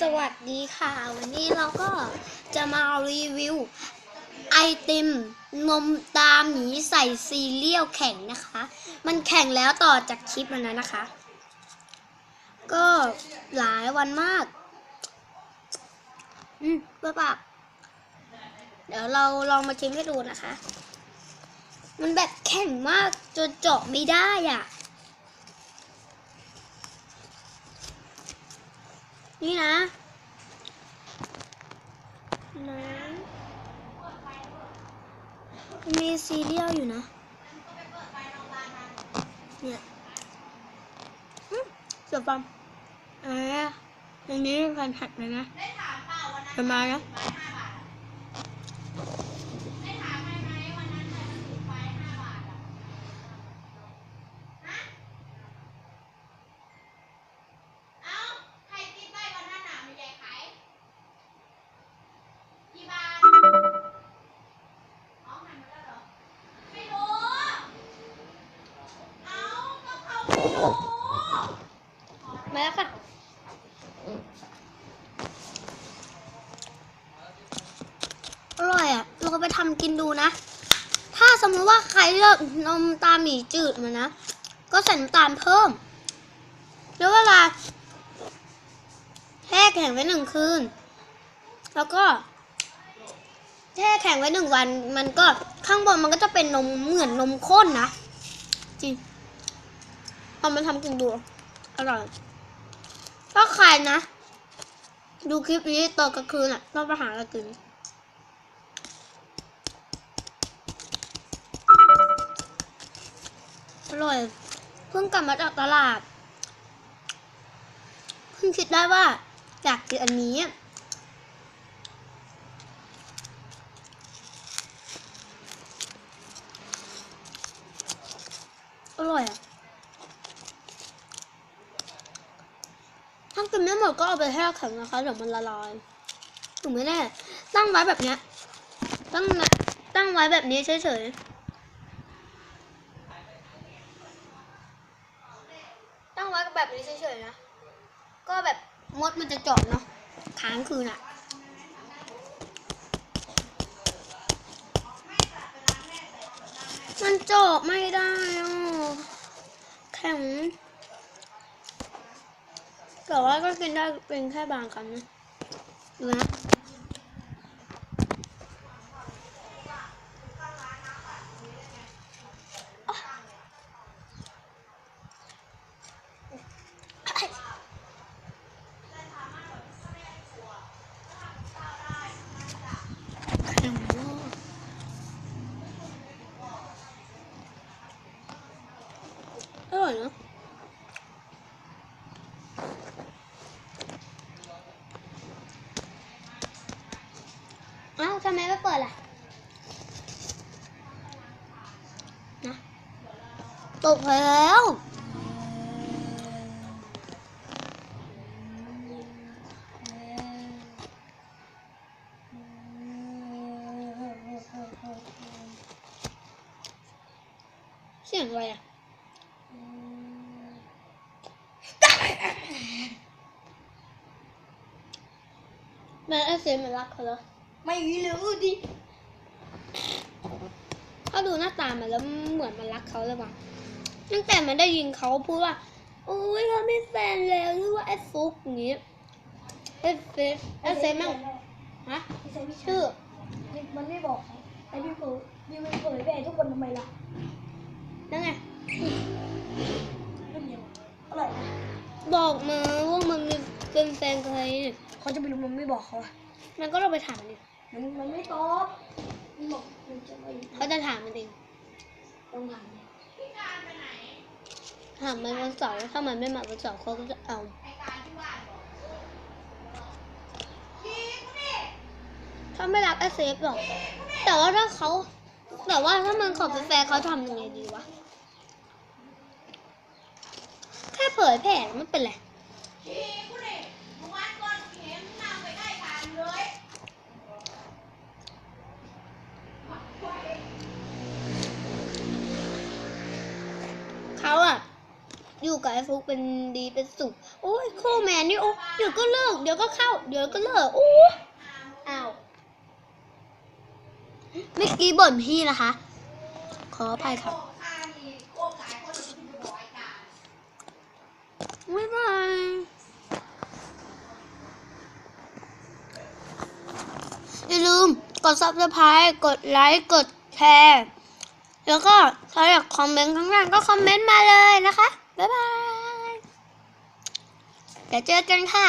สวัสดีค่ะ วันนี้เราก็จะมารีวิว ไอติมนมตาหมีใส่ซีเรียลแข็งนะคะ มันแข็งแล้วต่อจากคลิปมันนั้นนะคะ ก็หลายวันมาก อืมเพื่อปากเดี๋ยวเราลองมาชิมให้ดูนะคะ มันแบบแข็งมากจนเจาะไม่ได้อะ นี่นะนะมีซีเรียลอยู่นะ เนี่ยอืมเสือฟังอ่าอันนี้แฟนผัดเลยนะจะมานะ มาแล้วค่ะอร่อยอะเราไปทำกินดูนะ ถ้าสมมติว่าใครเลือกนมตาหมีจืดมานะ ก็ใส่น้ำตาลเพิ่ม แล้วเวลาแช่แข็งไว้หนึ่งคืน แล้วก็แช่แข็งไว้หนึ่งวัน มันก็ข้างบนมันก็จะเป็นนมเหมือนนมข้นนะ จริงเอามาทำกินดู อร่อย ถ้าใครนะ ดูคลิปนี้ตอนกลางคืนอะ ต้องไปหาอะไรกินอร่อย เพิ่งกลับมาจากตลาด เพิ่งคิดได้ว่าอยากกินอันนี้ อร่อยอะ ถ้าก็เอาไปแช่แข็งนะคะเดี๋ยวมันละลายถูกไหมแน่ตั้งไว้แบบเนี้ยตั้งตั้งไว้แบบนี้เฉยๆตั้งไว้แบบนี้เฉยๆนะก็แบบมดมันจะเจาะเนาะค้างคืนอะมันเจาะไม่ได้อะแข็ง แต่ว่าก็กินได้เป็นแค่บางคำนะดูนะแข็งมากอร่อยเนะ อ้าวทำไมไม่เปิดล่ะนะตกแล้วเสียงอะไรอะแม่เอฟซีมันรักเขาเหรอ ไม่รู้ดิถ้าดูหน้าตามันแล้วเหมือนมันรักเขาเลยว่ะตั้งแต่มันได้ยินเขาพูดว่าโอ้ยเขาไม่แฟนแล้วหรือว่าไอ้ฟุกอย่างงี้เอฟเฟสเอฟเฟสมั่งฮะพี่ใส่พี่ชื่อมันไม่บอกไอ้พี่เผยพี่ไม่เผยไปให้ทุกคนทำไมล่ะนั่นไงไม่มีอะไรอร่อยนะบอกมาว่ามันเป็นแฟนใครเขาจะไปรู้มันไม่บอกเขาอะมันก็เราไปถามดิ มันมันไม่ตอบมันบอกมันจะไม่เขาจะถามมันเองต้องถามถามมันวันเสาร์ถ้ามันไม่มาวันเสาร์เขาก็จะเอาถ้าไม่รักไอเซฟหรอก แต่ว่าถ้าเขา แต่ว่าถ้ามันขอเป็นแฟนเขาทำยังไงดีวะ แค่เผยแผ่ไม่เป็นไรเขา อยู่กับไอ้ฟุกเป็นดีเป็นสุขโอ้ยโคแมนนี่โอ้เดี๋ยวก็เลิก เดี๋ยวก็เข้า เดี๋ยวก็เลิกโอ้อ้าวเมื่อกี้บ่นพี่นะคะ ขออภัยครับบ๊ายบายอย่าลืมกด subscribe กดไลค์กดแชร์แล้วก็ถ้าอยากคอมเมนต์ข้างล่างก็คอมเมนต์มาเลยนะคะ บ๊ายบาย เดี๋ยวเจอกันค่ะ